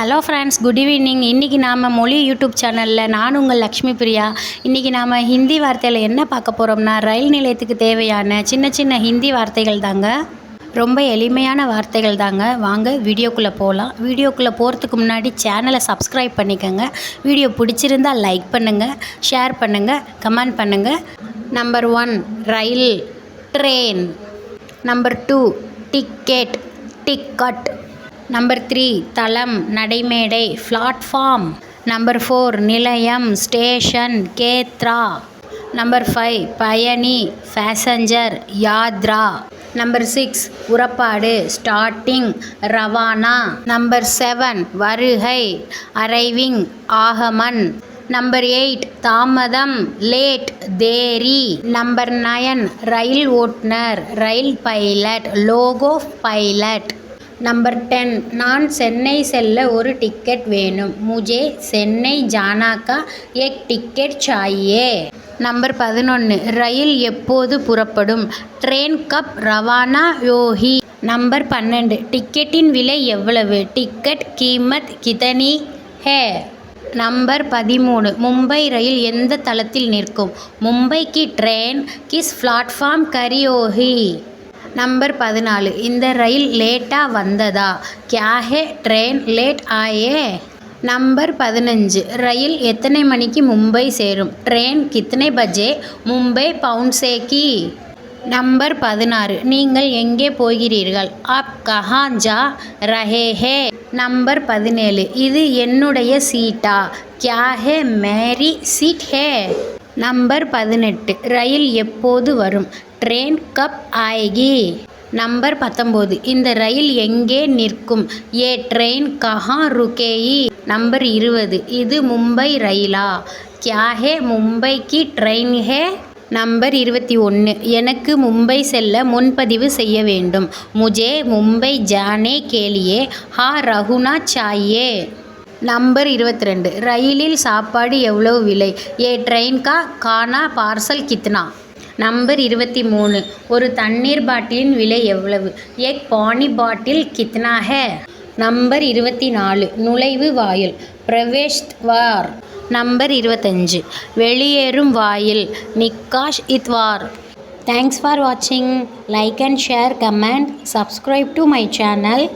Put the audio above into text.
Hello friends good evening இன்றைக்கி நாம் மொழி யூடியூப் சேனலில் நான் உங்கள் லக்ஷ்மி பிரியா. இன்றைக்கி நாம் ஹிந்தி வார்த்தையில் என்ன பார்க்க போகிறோம்னா ரயில் நிலையத்துக்கு தேவையான சின்ன சின்ன ஹிந்தி வார்த்தைகள் தாங்க. ரொம்ப எளிமையான வார்த்தைகள் தாங்க. வாங்க வீடியோக்குள்ளே போகலாம் வீடியோக்குள்ளே போகிறதுக்கு முன்னாடி சேனலை சப்ஸ்கிரைப் பண்ணிக்கோங்க. வீடியோ பிடிச்சிருந்தா லைக் பண்ணுங்கள் ஷேர் பண்ணுங்கள் கமெண்ட் பண்ணுங்கள் நம்பர் ஒன் ரயில் train number two ticket ticket number three தளம் நடைமேடை பிளாட்ஃபார்ம் நம்பர் ஃபோர் நிலையம் ஸ்டேஷன் கேத்ரா. நம்பர் ஃபைவ் பயணி பேசஞ்சர் யாத்ரா. நம்பர் சிக்ஸ் உறப்பாடு ஸ்டார்டிங் ரவானா. நம்பர் செவன் வருகை அரைவிங் ஆகமன். நம்பர் எயிட் தாமதம் லேட் தேரி. நம்பர் நயன் ரயில் ஓட்டுநர் ரயில் pilot loco pilot number ten நான் சென்னை செல்ல ஒரு டிக்கெட் வேணும். முஜே சென்னை ஜானாக்கா எக் டிக்கெட் சாயே நம்பர் பதினொன்று ரயில் எப்போது புறப்படும்? ட்ரெயின் கப் ரவானா யோஹி நம்பர் பன்னெண்டு. டிக்கெட்டின் விலை எவ்வளவு? டிக்கெட் கீமத் கிதனி ஹே. நம்பர் பதிமூணு. மும்பை ரயில் எந்த தளத்தில் நிற்கும்? மும்பைக்கு ட்ரெயின் கிஸ் பிளாட்ஃபார்ம் கரியோஹி நம்பர் பதினாலு. இந்த ரயில் லேட்டாக வந்ததா? கியாஹே ட்ரெயின் லேட் ஆயே? நம்பர் பதினஞ்சு. ரயில் எத்தனை மணிக்கு மும்பை சேரும்? ட்ரெயின் கித்தனை பஜே மும்பை பவுன்சேக்கி? நம்பர் பதினாறு. நீங்கள் எங்கே போகிறீர்கள்? ஆப் கஹாஞ்சா ஜா ரஹே ஹே நம்பர் பதினேழு. இது என்னுடைய சீட்டா? கியா ஹே மேரி சீட் ஹே. நம்பர் பதினெட்டு. ரயில் எப்போது வரும்? Train cup ஆயகி. நம்பர் பத்தொம்போது. இந்த ரயில் எங்கே நிற்கும்? ஏ ட்ரெயின் கஹா ருகேயி. நம்பர் இருபது. இது மும்பை ரயிலா? கியா ஹே மும்பைக்கு ட்ரெயின் ஹே? நம்பர் இருபத்தி ஒன்று. எனக்கு மும்பை செல்ல முன்பதிவு செய்ய வேண்டும். முஜே மும்பை ஜானே கேலியே ஹா ரகுனா சாயே நம்பர் இருபத்தி ரெண்டு ரயிலில் சாப்பாடு எவ்வளவு விலை? ஏ ட்ரெயின் கா கானா பார்சல் கித்னா? நம்பர் இருபத்தி மூணு ஒரு தண்ணீர் பாட்டிலின் விலை எவ்வளவு? எக் பானி பாட்டில் கித்னா ஹே? நம்பர் இருபத்தி நாலு நுழைவு வாயில். பிரவேஷ்வார் நம்பர் இருபத்தஞ்சு. வெளியேறும் வாயில். நிக்காஷ் இத்வார். தேங்க்ஸ் ஃபார் வாட்சிங் like and share comment subscribe to my channel